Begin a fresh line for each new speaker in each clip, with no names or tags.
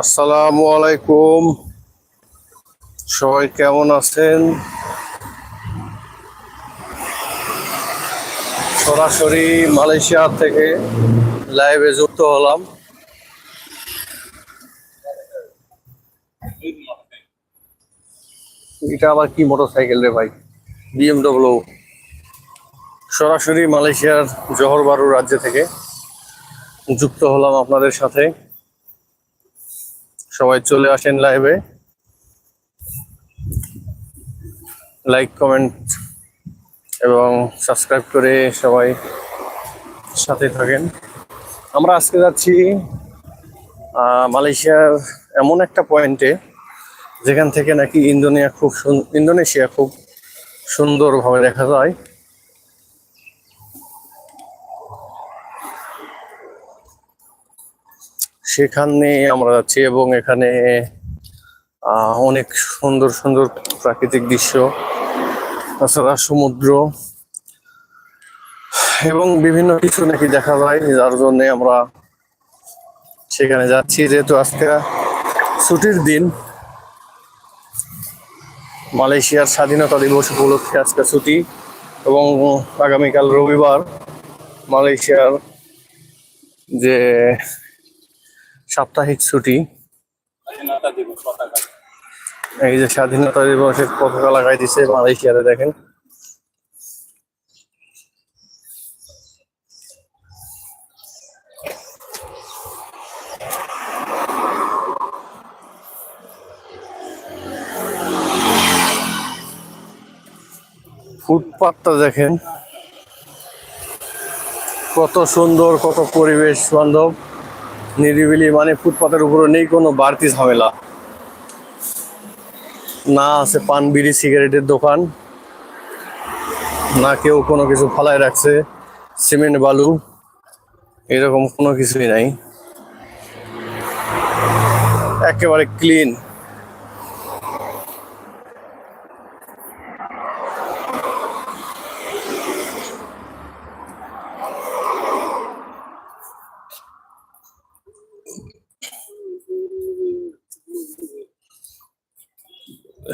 আসসালামু আলাইকুম। সবাই কেমন আছেন? সরাসরি মালয়েশিয়া থেকে লাইভে যুক্ত হলাম। এটা আবার কি মোটরসাইকেল রে ভাই? বিএমডব্লিউ। সরাসরি মালয়েশিয়ার জহর বারু রাজ্য থেকে যুক্ত হলাম আপনাদের সাথে। সবাই চলে আসেন লাইভে লাইক কমেন্ট এবং সাবস্ক্রাইব করে সবাই সাথে থাকেন। আমরা আজকে যাচ্ছি মালয়েশিয়ার এমন একটা পয়েন্টে যেখান থেকে নাকি ইন্দোনেশিয়া খুব ইন্দোনেশিয়া খুব সুন্দরভাবে দেখা যায়। সেখানে আমরা যাচ্ছি এবং এখানে অনেক সুন্দর সুন্দর প্রাকৃতিক দৃশ্য, তাছাড়া সমুদ্র, এবং বিভিন্ন কিছু নাকি দেখা যায়, যার জন্য আমরা সেখানে যাচ্ছি। যেহেতু আজকে ছুটির দিন, মালয়েশিয়ার স্বাধীনতা দিবস উপলক্ষে আজকে ছুটি, এবং আগামীকাল রবিবার মালয়েশিয়ার যে সাপ্তাহিক ছুটি। এই যে স্বাধীনতা দিবসের পতাকা লাগাই দিছে মালয়েশিয়াতে, দেখেন। ফুটপাতটা দেখেন। কত সুন্দর, কত পরিবেশ বান্ধব। নিরিবিলি মানে ফুটপাতের উপরে নেই, কোনো বাড়তি ঝামেলা। না আছে পান বিড়ি সিগারেটের দোকান, না কেউ কোনো কিছু ফালাই রাখছে, সিমেন্ট, বালু, এরকম কোনো কিছুই নাই। একেবারে ক্লিন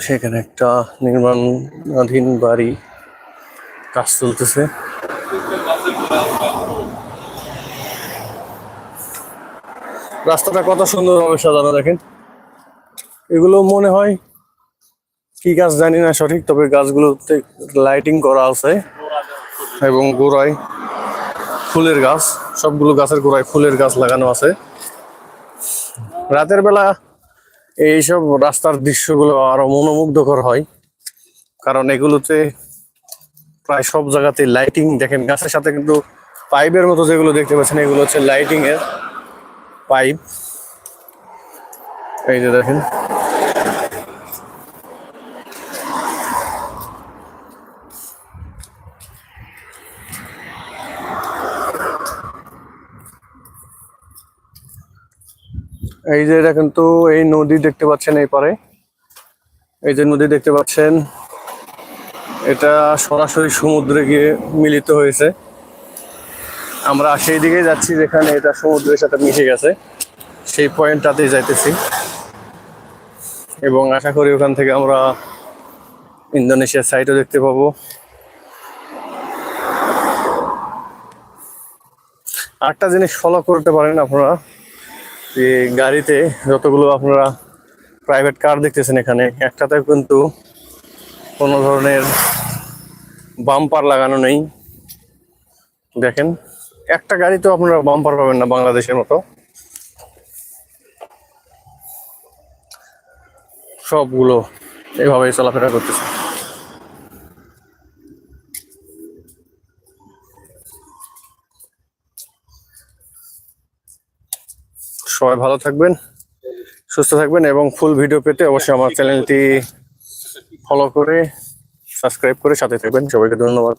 সেখানে একটা নির্মাণাধীন বাড়ি, কাজ চলতেছে। রাস্তাটা কত সুন্দরভাবে সাজানো দেখেন। এগুলো মনে হয় কি গাছ জানি না সঠিক, তবে গাছগুলোতে লাইটিং করা আছে এবং গোড়ায় ফুলের গাছ, সবগুলো গাছের গোড়ায় ফুলের গাছ লাগানো আছে। রাতের বেলা এইসব রাস্তার দৃশ্যগুলো আরও মনোমুগ্ধকর হয়। কারণ এগুলোতে প্রায় সব জায়গাতে লাইটিং দেখেন, গাছের সাথে কিন্তু পাইপের মতো যেগুলো দেখতে পাচ্ছেন, এগুলো হচ্ছে লাইটিং এর পাইপ এই যে দেখেন এই যে এটা কিন্তু এই নদী দেখতে পাচ্ছেন এই পারে। এই যে নদী দেখতে পাচ্ছেন, এটা সরাসরি সমুদ্রে গিয়ে মিলিত হয়েছে। আমরা সেই দিকে যাচ্ছি যেখানে এটা সমুদ্রের সাথে মিশে গেছে। সেই পয়েন্টটাতে যাইতেছি। এবং আশা করি ওখান থেকে আমরা ইন্দোনেশিয়ার সাইটও দেখতে পাবো। আরেকটা জিনিস ফলো করতে পারেন আপনারা। গাড়িতে যতগুলো আপনারা প্রাইভেট কার দেখতেছেন এখানে, একটাতে কিন্তু কোনো ধরনের বাম্পার লাগানো নেই। দেখেন, একটা গাড়িতেও আপনারা বাম্পার পাবেন না বাংলাদেশের মতো। সবগুলো এভাবেই চলাফেরা করতেছে। সবাই ভালো থাকবেন, সুস্থ থাকবেন এবং ফুল ভিডিও পেতে অবশ্যই আমার চ্যানেলটি ফলো করে সাবস্ক্রাইব করে সাথে থাকবেন। সবাইকে ধন্যবাদ।